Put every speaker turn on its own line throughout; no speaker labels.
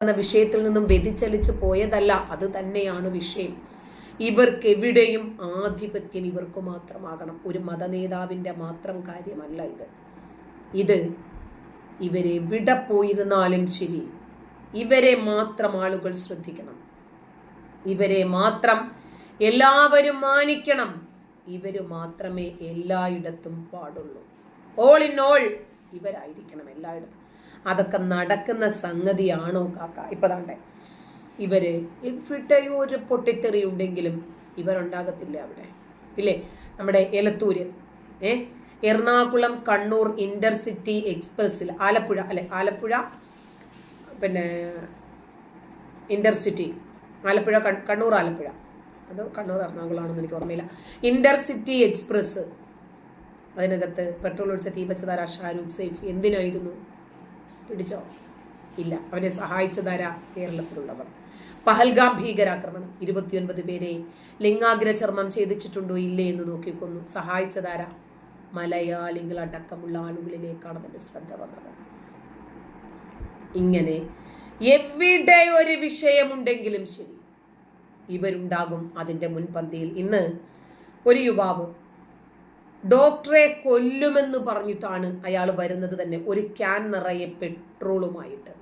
എന്ന വിഷയത്തിൽ നിന്നും വ്യതിചലിച്ചു പോയതല്ല അത് തന്നെയാണ് വിഷയം. ഇവർക്ക് എവിടെയും ആധിപത്യം ഇവർക്ക് മാത്രമാകണം. ഒരു മതനേതാവിന്റെ മാത്രം കാര്യമല്ല ഇത്. ഇത് ഇവരെവിടെ പോയിരുന്നാലും ശരി ഇവരെ മാത്രം ആളുകൾ ശ്രദ്ധിക്കണം. ഇവരെ മാത്രം എല്ലാവരും മാനിക്കണം. ഇവർ മാത്രമേ എല്ലായിടത്തും പാടുള്ളൂ. ഓൾ ഇൻ ഓൾ ഇവരായിരിക്കണം എല്ലായിടത്തും. അതൊക്കെ നടക്കുന്ന സംഗതിയാണോ കാക്ക? ഇപ്പൊ താണ്ടെ ഇവർ എവിടെയോ ഒരു പൊട്ടിത്തെറി ഉണ്ടെങ്കിലും ഇവരുണ്ടാകത്തില്ല അവിടെ. ഇല്ലേ? നമ്മുടെ എലത്തൂര് ഏ? എറണാകുളം കണ്ണൂർ ഇന്റർസിറ്റി എക്സ്പ്രസ്സിൽ ആലപ്പുഴ അല്ലെ? ആലപ്പുഴ പിന്നെ ഇന്റർസിറ്റി ആലപ്പുഴ കണ്ണൂർ ആലപ്പുഴ. അത് കണ്ണൂർ എറണാകുളമാണെന്ന് എനിക്ക് ഓർമ്മയില്ല. ഇന്റർസിറ്റി എക്സ്പ്രസ് അതിനകത്ത് പെട്രോൾ ഒഴിച്ച തീ വെച്ചതാരാ ഷാരൂഖ് സൈഫ്? എന്തിനായിരുന്നു? പിടിച്ചോ? ഇല്ല. അവനെ സഹായിച്ചതാരാ? കേരളത്തിലുള്ളവർ. പഹൽഗാം ഭീകരാക്രമണം. ഇരുപത്തിയൊൻപത് പേരെ ലിംഗാഗ്ര ചർമ്മം ഛേദിച്ചിട്ടുണ്ടോ? ഇല്ലേ എന്ന് നോക്കിക്കൊന്നു. സഹായിച്ചതാരാ? മലയാളികൾ അടക്കമുള്ള ആളുകളിലേക്കാണ് അതിന്റെ ശ്രദ്ധ വന്നത്. ഇങ്ങനെ എവിടെ ഒരു വിഷയമുണ്ടെങ്കിലും ശരി. ഇവരുണ്ടാകും അതിന്റെ മുൻപന്തിയിൽ. ഇന്ന് ഒരു യുവാവ് ഡോക്ടറെ കൊല്ലുമെന്ന് പറഞ്ഞിട്ടാണ് അയാൾ വരുന്നത് തന്നെ. ഒരു ക്യാൻ നിറയെ പെട്രോളുമായിട്ട്.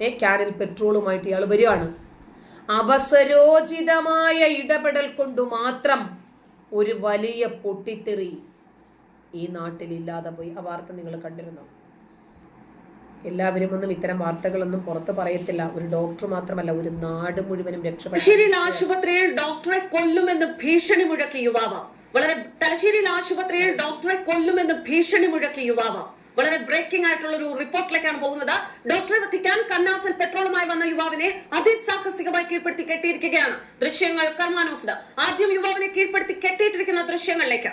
ഏ ക്യാനിൽ പെട്രോളുമായിട്ട് ഇയാൾ വരികയാണ്. അവസരോചിതമായ ഇടപെടൽ കൊണ്ട് മാത്രം ഒരു വലിയ പൊട്ടിത്തെറി ഈ നാട്ടിൽ ഇല്ലാതെ പോയി. ആ വാർത്ത നിങ്ങൾ കണ്ടിരുന്നു? എല്ലാവരും ഒന്നും ഇത്തരം വാർത്തകളൊന്നും പുറത്ത് പറയത്തില്ല. ഒരു ഡോക്ടർ മാത്രമല്ല ഒരു നാട് മുഴുവനും രക്ഷപ്പെട്ടു
ആശുപത്രിയിൽ ഡോക്ടറെ കൊല്ലുമെന്ന് ഭീഷണി മുഴക്കി യുവാവ്. വളരെ തലശ്ശേരിയിൽ ആശുപത്രിയിൽ ഡോക്ടറെ കൊല്ലുമെന്ന് ഭീഷണി മുഴക്കി യുവാവ്. വളരെ ബ്രേക്കിംഗ് ആയിട്ടുള്ള ഒരു റിപ്പോർട്ടിലേക്കാണ് പോകുന്നത്. ഡോക്ടറെ വധിക്കാൻ കന്നാസിൽ പെട്രോളുമായി വന്ന യുവാവിനെ അതിസാഹസികമായി കീഴ്പ്പെടുത്തി കെട്ടിയിരിക്കുകയാണ്. ദൃശ്യങ്ങൾ കർമാനോസ് ആദ്യം യുവാവിനെ കീഴ്പ്പെടുത്തി കെട്ടിയിട്ടിരിക്കുന്ന ദൃശ്യങ്ങളിലേക്ക്.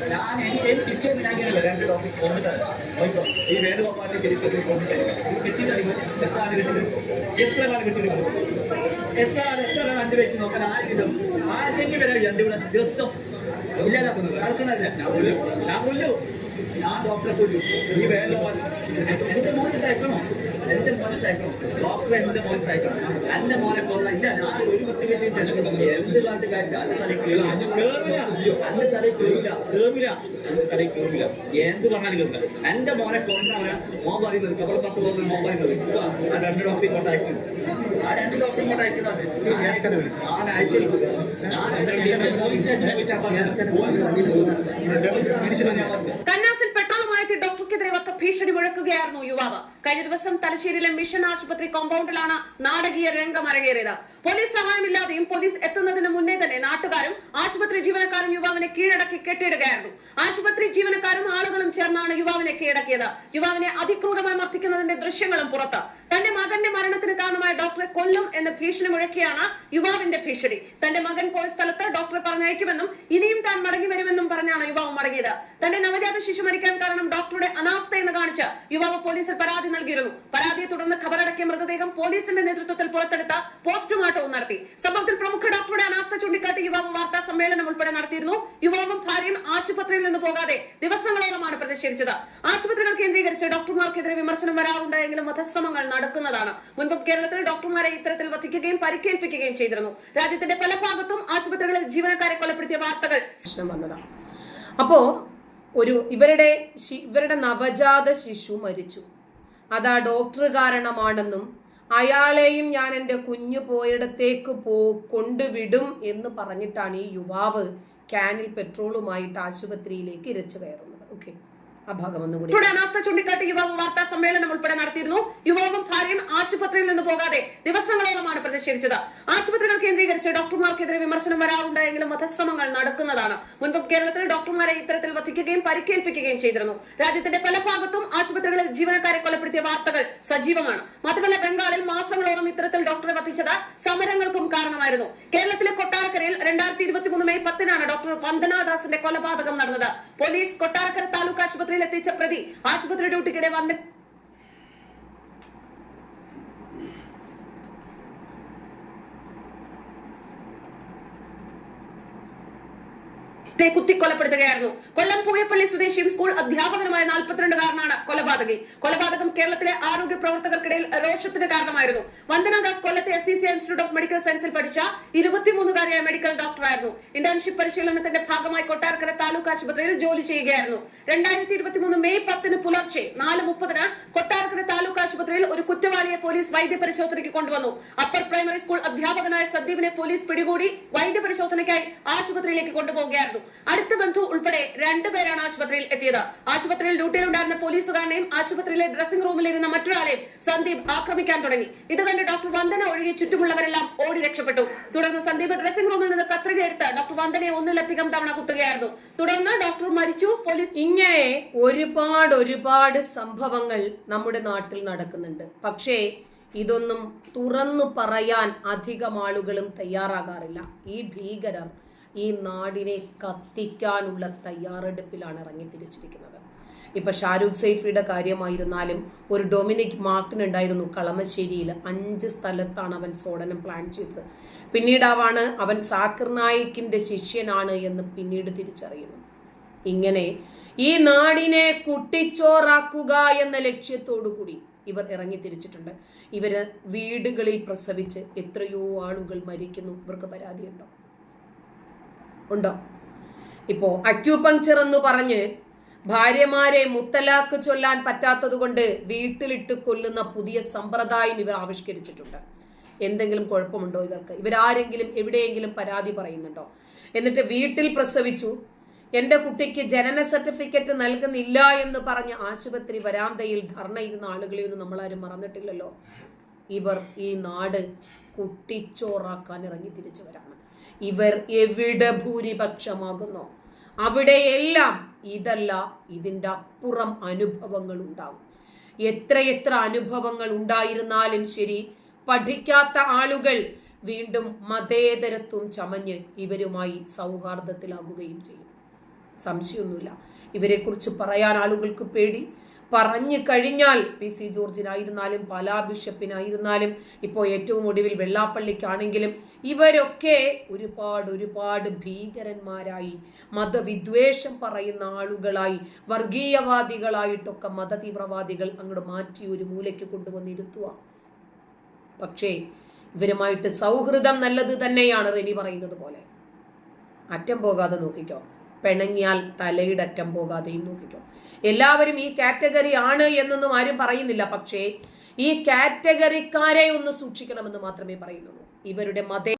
ഞാൻ എനിക്ക് തിരിച്ചു വന്നിട്ടാക്കിയല്ലോ രണ്ട് ടോപ്പിക് കൊണ്ടുതരാം പോയിക്കോ ഈ വേണുഗോപാലിന്റെ ചരിത്രത്തിൽ കൊണ്ടുതരാം കിട്ടിയിട്ടില്ല എത്ര ആണ് കിട്ടിയത്? എത്ര കിട്ടിയത്? എത്ര ആണ് എത്ര അഞ്ച് വെച്ച് നോക്കാൻ ആര് കിട്ടും ആരെങ്കിലും വരാം രണ്ട് കൂടെ ദിവസം ഇല്ലാതെ നടക്കുന്നില്ല. ഞാൻ കൊല്ലു. ഞാൻ കൊല്ലു. ഞാൻ ഡോക്ടറെ കൊല്ലു. ഈ വേണുഗോപാൽ. എന്റെ മോനെ തയ്ക്കണോ എന്റെ മോനെ തയ്ക്കണം ഡോക്ടറെ എന്റെ മോനെ തയ്ക്കണം എന്റെ മോനെ കൊള്ള ഇല്ല. ഞാൻ ഒരു പത്ത് മിനിറ്റ് എന്ത് കാട്ടുകാരില്ല അന്റെ തലയിൽ കേറില്ല. അന്റെ തലയിൽ കേറില്ല. കേറില്ല. അന്റെ തലയിൽ കേറില്ല. എന്ത് പറഞ്ഞാലും കേറില്ല എന്റെ മോനെ കൊണ്ടാണ് മോൻ പറയുന്നത്. കബർ പത്ത് പോകുന്ന മോൻ പറയുന്നത്. ആ രണ്ട് ഡോക്ടറെ കൊണ്ട് അയക്കും. ആ രണ്ട് ഡോക്ടറെ കൊണ്ട് അയക്കുന്നത് ഞാൻ ഞാൻ പോലീസ്
കന്നാസിൽ പെട്രോളുമായിട്ട് ഡോക്ടർക്കെതിരെ വത്ത ഭീഷണി മുഴക്കുകയായിരുന്നു യുവാവ്. കഴിഞ്ഞ ദിവസം തലശ്ശേരിയിലെ മിഷൻ ആശുപത്രി കോമ്പൗണ്ടിലാണ് നാടകീയ രംഗം അരങ്ങേറിയത്. പോലീസ് സഹായമില്ലാതെയും പോലീസ് എത്തുന്നതിന് മുന്നേ തന്നെ നാട്ടുകാരും ആശുപത്രി ജീവനക്കാരും യുവാവിനെ കീഴടക്കി കെട്ടിയിടുകയായിരുന്നു. ആശുപത്രി ജീവനക്കാരും ആളുകളും ചേർന്നാണ് യുവാവിനെ കീഴടക്കിയത്. യുവാവിനെ അതിക്രൂരമായി മർദ്ദിക്കുന്നതിന്റെ ദൃശ്യങ്ങളും പുറത്ത്. തന്റെ മകന്റെ മരണത്തിന് കാരണമായ ഡോക്ടറെ കൊല്ലും എന്ന ഭീഷണി മുഴക്കിയാണ് യുവാവിന്റെ ഭീഷണി. തന്റെ മകൻ പോയ സ്ഥലത്ത് ഡോക്ടറെ പറഞ്ഞയക്കുമെന്നും ഇനിയും താൻ മടങ്ങി വരുമെന്നും പറഞ്ഞാണ് യുവാവ് മടങ്ങിയത്. തന്റെ നവജാത ശിശു മരിക്കാൻ കാരണം ഡോക്ടറുടെ അനാസ്ഥ എന്ന് കാണിച്ച് യുവാവ് പോലീസിൽ പരാതി നൽകിയിരുന്നു. പരാതിയെ തുടർന്ന് ഖബറടക്കിയ മൃതദേഹം പോലീസിന്റെ നേതൃത്വത്തിൽ പുറത്തെടുത്ത പോസ്റ്റ്മോർട്ടവും നടത്തി. സംഭവത്തിൽ പ്രമുഖ ചൂണ്ടിക്കാട്ടി യുവാവ് വാർത്താ സമ്മേളനം ഉൾപ്പെടെ നടത്തിയിരുന്നു. യുവാവും ഭാര്യയും ആശുപത്രിയിൽ നിന്ന് പോകാതെ ദിവസങ്ങളോളമാണ് പ്രതിഷേധിച്ചത് ആശുപത്രികൾ കേന്ദ്രീകരിച്ച് ഡോക്ടർമാർക്കെതിരെ വിമർശനം വരാറുണ്ടായെങ്കിലും വധശ്രമങ്ങൾ നടക്കുന്നതാണ്. മുൻപ് കേരളത്തിൽ ഡോക്ടർമാരെ ഇത്തരത്തിൽ വധിക്കുകയും പരിക്കേൽപ്പിക്കുകയും ചെയ്തിരുന്നു. രാജ്യത്തിന്റെ പല ഭാഗത്തും ആശുപത്രികളിൽ ജീവനക്കാരെ കൊലപ്പെടുത്തിയ വാർത്തകൾ
അപ്പോ ഒരു ഇവരുടെ ഇവരുടെ നവജാത ശിശു മരിച്ചു. അതാ ഡോക്ടർ കാരണമാണെന്നും അയാളെയും ഞാൻ എന്റെ കുഞ്ഞു പോയിടത്തേക്ക് പോ കൊണ്ടുവിടും എന്ന് പറഞ്ഞിട്ടാണ് ഈ യുവാവ് ക്യാനിൽ പെട്രോളുമായിട്ട് ആശുപത്രിയിലേക്ക് ഇരച്ചു കയറുന്നത്. ഓക്കെ ആ ഭാഗം ഒന്നുകൂടി
അനാസ്ഥ ചൂണ്ടിക്കാട്ടി യുവാവ് വാർത്താ സമ്മേളനം ഉൾപ്പെടെ നടത്തിയിരുന്നു. യുവാവും ഭാര്യയും ആശുപത്രിയിൽ നിന്ന് പോകാതെ ദിവസങ്ങളോളമാണ് പ്രതിഷേധിച്ചത്. ആശുപത്രികൾ കേന്ദ്രീകരിച്ച് ഡോക്ടർമാർക്കെതിരെ വിമർശനം വരാറുണ്ടായെങ്കിലും വധശ്രമങ്ങൾ നടക്കുന്നതാണ്. മുൻപ് കേരളത്തിൽ ഡോക്ടർമാരെ ഇത്തരത്തിൽ വധിക്കുകയും പരിക്കേൽപ്പിക്കുകയും ചെയ്തിരുന്നു. രാജ്യത്തിന്റെ പല ഭാഗത്തും ആശുപത്രികളിൽ ജീവനക്കാരെ കൊലപ്പെടുത്തിയ വാർത്തകൾ സജീവമാണ്. മാത്രമല്ല ബംഗാളിൽ മാസങ്ങളോളം ഇത്തരത്തിൽ ഡോക്ടറെ വധിച്ചത് സമരങ്ങൾക്കും കാരണമായിരുന്നു. കേരളത്തിലെ കൊട്ടാരക്കരയിൽ രണ്ടായിരത്തി ഇരുപത്തിമൂന്ന് മെയ് പത്തിനാണ് ഡോക്ടർ വന്ദനാദാസിന്റെ കൊലപാതകം നടന്നത്. പോലീസ് കൊട്ടാരക്കര താലൂക്ക് ആശുപത്രിയിൽ എത്തിച്ച പ്രതി ആശുപത്രി ഡ്യൂട്ടിക്കിടെ വന്ന ത്തെ കുത്തിക്കൊലപ്പെടുത്തുകയായിരുന്നു. കൊല്ലം പൂയപ്പള്ളി സ്വദേശിയും സ്കൂൾ അധ്യാപകനുമായ നാൽപ്പത്തിരണ്ടുകാരനാണ് കൊലപാതകി. കൊലപാതകം കേരളത്തിലെ ആരോഗ്യ പ്രവർത്തകർക്കിടയിൽ രോഷത്തിന് കാരണമായിരുന്നു. വന്ദനാദാസ് കൊല്ലത്തെ S C C institute of medical സയൻസിൽ പഠിച്ച ഇരുപത്തിമൂന്നുകാരിയായ മെഡിക്കൽ ഡോക്ടറായിരുന്നു. ഇന്റേൺഷിപ്പ് പരിശീലനത്തിന്റെ ഭാഗമായി കൊട്ടാരക്കര താലൂക്ക് ആശുപത്രിയിൽ ജോലി ചെയ്യുകയായിരുന്നു. രണ്ടായിരത്തി ഇരുപത്തിമൂന്ന് മെയ് പത്തിന് പുലർച്ചെ നാല് മുപ്പതിന് കൊട്ടാരക്കര താലൂക്ക് ആശുപത്രിയിൽ ഒരു കുറ്റവാളിയെ പോലീസ് വൈദ്യപരിശോധനയ്ക്ക് കൊണ്ടുവന്നു. അപ്പർ പ്രൈമറി സ്കൂൾ അധ്യാപകനായ സന്ദീപിനെ പോലീസ് പിടികൂടി വൈദ്യപരിശോധനയ്ക്കായി ആശുപത്രിയിലേക്ക് കൊണ്ടുപോവുകയായിരുന്നു. അടുത്ത ബന്ധു ഉൾപ്പെടെ രണ്ടുപേരാണ് ആശുപത്രിയിൽ എത്തിയത്. ആശുപത്രിയിൽ ഡ്യൂട്ടിയിലുണ്ടായിരുന്ന പോലീസുകാരനെയും ആശുപത്രിയിലെ ഡ്രസ്സിംഗ് റൂമിലിരുന്ന മറ്റൊരാളെയും സന്ദീപ് ആക്രമിക്കാൻ തുടങ്ങി. ഇത് കണ്ട് ഡോക്ടർ വന്ദന ഒഴികെ ചുറ്റുമുള്ളവരെല്ലാം ഓടി രക്ഷപ്പെട്ടു. തുടർന്ന് സന്ദീപ് ഡ്രസ്സിംഗ് റൂമിൽ നിന്ന് കത്രിക എടുത്ത് ഡോക്ടർ വന്ദനയെ ഒന്നിലധികം തവണ കുത്തുകയായിരുന്നു. തുടർന്ന് ഡോക്ടർ മരിച്ചു പോലീസ്
ഇങ്ങനെ ഒരുപാട് ഒരുപാട് സംഭവങ്ങൾ നമ്മുടെ നാട്ടിൽ നടക്കുന്നുണ്ട്. പക്ഷേ ഇതൊന്നും തുറന്നു പറയാൻ അധികം ആളുകളും തയ്യാറാകാറില്ല. ഈ ഭീകരർ ഈ നാടിനെ കത്തിക്കാനുള്ള തയ്യാറെടുപ്പിലാണ് ഇറങ്ങി തിരിച്ചിരിക്കുന്നത് ഇപ്പൊ ഷാരൂഖ് സൈഫിയുടെ കാര്യമായിരുന്നാലും ഒരു ഡൊമിനിക് മാർട്ടിൻ ഉണ്ടായിരുന്നു കളമശ്ശേരിയിൽ അഞ്ച് സ്ഥലത്താണ് അവൻ സ്ഫോടനം പ്ലാൻ ചെയ്തത്. പിന്നീടാവാണ് അവൻ സാക്കിർ നായിക്കിന്റെ ശിഷ്യനാണ് എന്ന് പിന്നീട് തിരിച്ചറിയുന്നു. ഇങ്ങനെ ഈ നാടിനെ കുട്ടിച്ചോറാക്കുക എന്ന ലക്ഷ്യത്തോടു കൂടി ഇവർ ഇറങ്ങി തിരിച്ചിട്ടുണ്ട് ഇവർ വീടുകളിൽ പ്രസവിച്ച് എത്രയോ ആളുകൾ മരിക്കുന്നു. ഇവർക്ക് പരാതിയുണ്ടോ? ഉണ്ടോ? ഇപ്പോ അക്യൂപങ്ചർ എന്ന് പറഞ്ഞ് ഭാര്യമാരെ മുത്തലാക്ക് ചൊല്ലാൻ പറ്റാത്തതുകൊണ്ട് വീട്ടിലിട്ട് കൊല്ലുന്ന പുതിയ സമ്പ്രദായം ഇവർ ആവിഷ്കരിച്ചിട്ടുണ്ട്. എന്തെങ്കിലും കുഴപ്പമുണ്ടോ ഇവർക്ക്? ഇവരാരെങ്കിലും എവിടെയെങ്കിലും പരാതി പറയുന്നുണ്ടോ? എന്നിട്ട് വീട്ടിൽ പ്രസവിച്ചു. എന്റെ കുട്ടിക്ക് ജനന സർട്ടിഫിക്കറ്റ് നൽകുന്നില്ല എന്ന് പറഞ്ഞ് ആശുപത്രി വരാന്തയിൽ ധർണ ഇരുന്ന ആളുകളെ ഒന്നും നമ്മളാരും മറന്നിട്ടില്ലല്ലോ. ഇവർ ഈ നാട് കുട്ടിച്ചോറാക്കാൻ ഇറങ്ങി തിരിച്ചവരാണ് ഇവർ എവിടെ ഭൂരിപക്ഷമാകുന്നു? അവിടെയെല്ലാം ഇതല്ല ഇതിന്റെ അപ്പുറം അനുഭവങ്ങൾ ഉണ്ടാകും എത്രയെത്ര അനുഭവങ്ങൾ ഉണ്ടായിരുന്നാലും ശരി പഠിക്കാത്ത ആളുകൾ വീണ്ടും മതേതരത്വം ചമഞ്ഞ് ഇവരുമായി സൗഹാർദ്ദത്തിലാകുകയും ചെയ്യും. സംശയമൊന്നുമില്ല. ഇവരെക്കുറിച്ച് പറയാൻ ആളുകൾക്ക് പേടി പറഞ്ഞു കഴിഞ്ഞാൽ പി സി ജോർജിനായിരുന്നാലും പാലാ ബിഷപ്പിനായിരുന്നാലും ഇപ്പോൾ ഏറ്റവും ഒടുവിൽ വെള്ളാപ്പള്ളിക്കാണെങ്കിലും ഇവരൊക്കെ ഒരുപാട് ഒരുപാട് ഭീകരന്മാരായി മതവിദ്വേഷം പറയുന്ന ആളുകളായി വർഗീയവാദികളായിട്ടൊക്കെ മതതീവ്രവാദികൾ അങ്ങോട്ട് മാറ്റി ഒരു മൂലയ്ക്ക് കൊണ്ടുവന്നിരുത്തുക. പക്ഷേ ഇവരുമായിട്ട് സൗഹൃദം നല്ലത് തന്നെയാണ് റെനി പറയുന്നത് പോലെ. അറ്റം പോകാതെ നോക്കിക്കോ. പിണങ്ങിയാൽ തലയുടെ അറ്റം പോകാതെയും നോക്കിക്കും എല്ലാവരും ഈ കാറ്റഗറി ആണ് എന്നൊന്നും ആരും പറയുന്നില്ല. പക്ഷേ ഈ കാറ്റഗറിക്കാരെ ഒന്ന് സൂക്ഷിക്കണമെന്ന് മാത്രമേ പറയുന്നുള്ളൂ. ഇവരുടെ മത